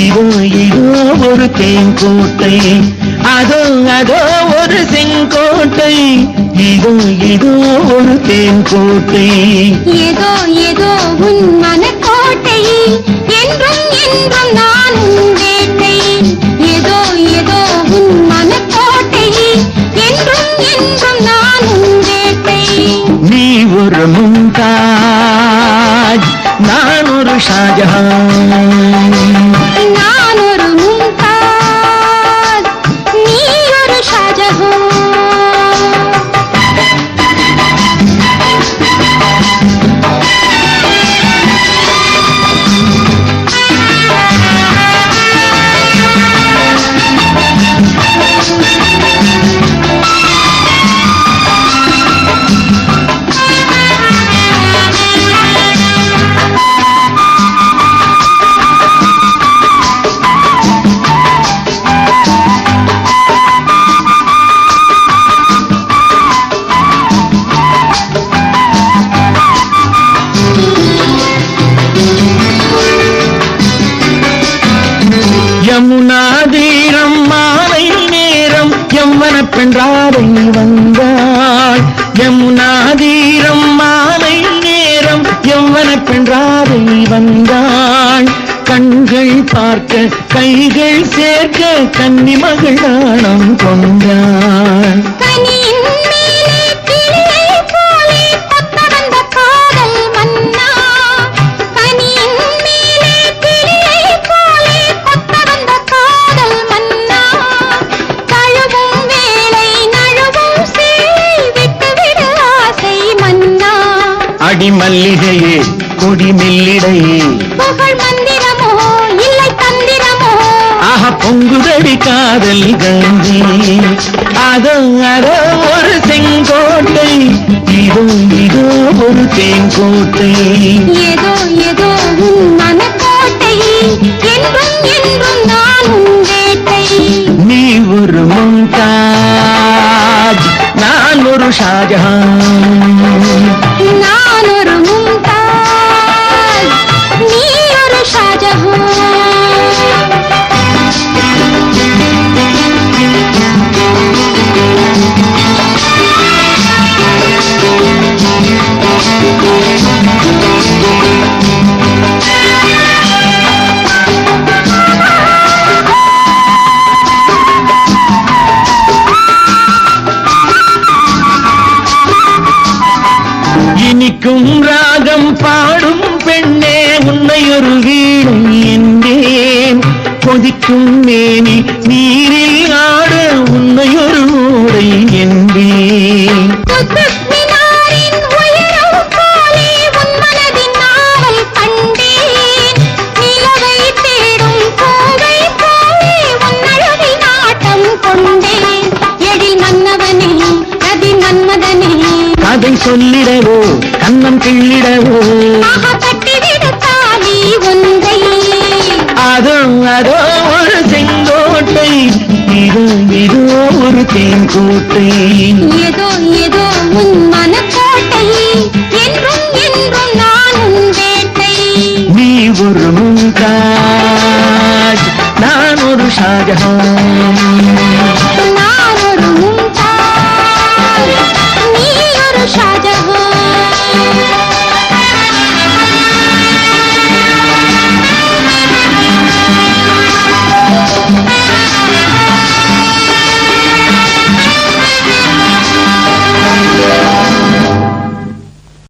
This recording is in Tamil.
இதோ இதோ ஒரு தேங்கோட்டை அதோ அதோ ஒரு செங்கோட்டை இதோ இதோ ஒரு தேங்கோட்டை ஏதோ ஏதோ உன் மனக்கோட்டை என்றும் என்றும் நான் உன் வேட்டை. ஏதோ ஏதோ உன் மனக்கோட்டை என்றும் என்றும் நான் உன் வேட்டை. நீ ஒரு மும்தாஜ் நான் ஒரு ஷாஜஹான். யமுனா மாலை நேரம் எம்மன பெண்றாரை வந்தாள் யமுனாதீரம் மாலை நேரம் எம்மன பெண்றாரை வந்தாள் கண்கள் பார்க்க கைகள் சேர்க்க கன்னி மகள் நாணம் அடி மல்லிகையே கொடி மெல்லிடையே புகழ் மந்திரமோ இல்லை தந்திரமோ? ஆஹா பொங்குதடி காதல் கங்கி அதோ அதோ ஒரு செங்கோட்டை இதோ இதோ ஒரு தேங்கோட்டை ஏதோ ஏதோ மனக்கோட்டை என்றும் என்றும் நான் இனிக்கும் ராகம் பாடும் பெண்ணே உன்னை ஒரு வீணை என்றேன் கொதிக்கும் மேனி நீரில் ஆட உன்னை ஒரு ஓடை கதை சொல்லிடவோ கண்ணம் கிள்ளிடவோ. அதோ அதோ ஒரு செங்கோட்டை இதோ இதோ ஒரு தேங்கோட்டை ஏதோ ஏதோ உன் மனக்கோட்டை என்றும் என்றும் நான் உன் வேட்டை. நீ ஒரு மும்தாஜ் நான் ஒரு ஷாஜஹான்